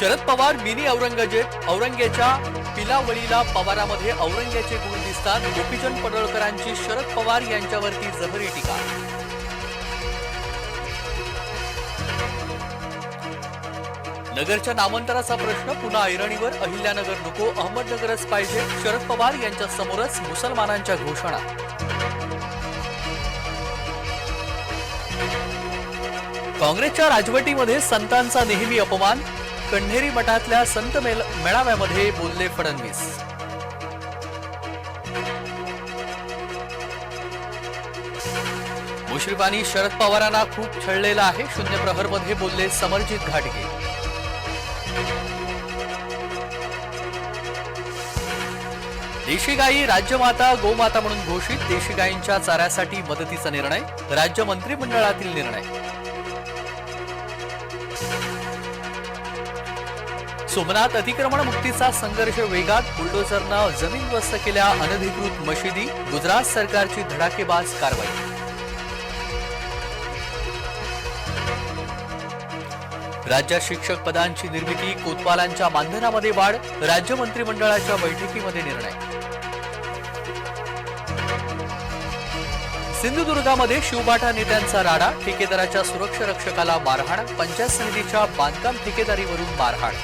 Sharad Pawar mini Aurangzeb औरंग्याच्या पिलावळीला पवारामध्ये औरंग्याचे गुण दिसतात. गोपीचंद पडळकरांची शरद पवार यांच्यावरती जबरी टीका. नगरच्या नामांतराचा प्रश्न पुन्हा ऐरणीवर अहिल्यानगर नको अहमदनगरच पाहिजे. शरद पवार यांच्या समोरच मुसलमानांच्या घोषणा. काँग्रेसच्या राजवटीमध्ये संतांचा नेहमी अपमान कण्हेरी मठातल्या संत मेल- मेळाव्यामध्ये बोलले फडणवीस. मुश्रीफांनी शरद पवारांना खूप छळलेलं आहे शून्य प्रहरमध्ये बोलले समरजित घाटगे. देशी गायी राज्यमाता गोमाता म्हणून घोषित देशी गायींच्या चाऱ्यासाठी मदतीचा निर्णय राज्य मंत्रिमंडळातील निर्णय. सोमनाथ अतिक्रमण मुक्तीचा संघर्ष वेगात बुलडोझरनं वस्त केल्या अनधिकृत मशिदी गुजरात सरकारची धडाकेबाज कारवाई. राज्यात शिक्षक पदांची निर्मिती कोतवालांच्या मानधनामध्ये वाढ राज्य मंत्रिमंडळाच्या बैठकीमध्ये निर्णय. सिंधुदुर्गामध्ये शिवबाटा नेत्यांचा राडा ठेकेदाराच्या सुरक्षा रक्षकाला मारहाण पंचायत समितीच्या बांधकाम ठेकेदारीवरून मारहाण.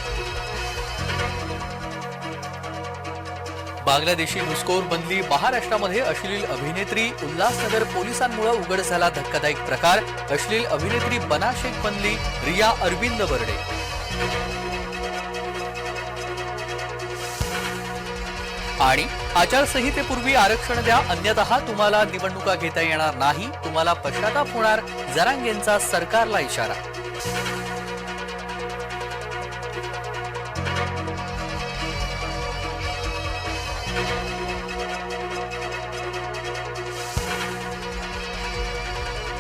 बांगलादेशी घुसखोर बनली महाराष्ट्रामध्ये अश्लील अभिनेत्री उल्हासनगर पोलिसांमुळे उघड झाला धक्कादायक प्रकार. अश्लील अभिनेत्री बना शेख बनली रिया अरविंद बर्डे. आणि आचारसंहितेपूर्वी आरक्षण द्या अन्यथा तुम्हाला निवडणुका घेता येणार नाही. तुम्हाला पश्चाताप होणार. जरांगेंचा सरकारला इशारा.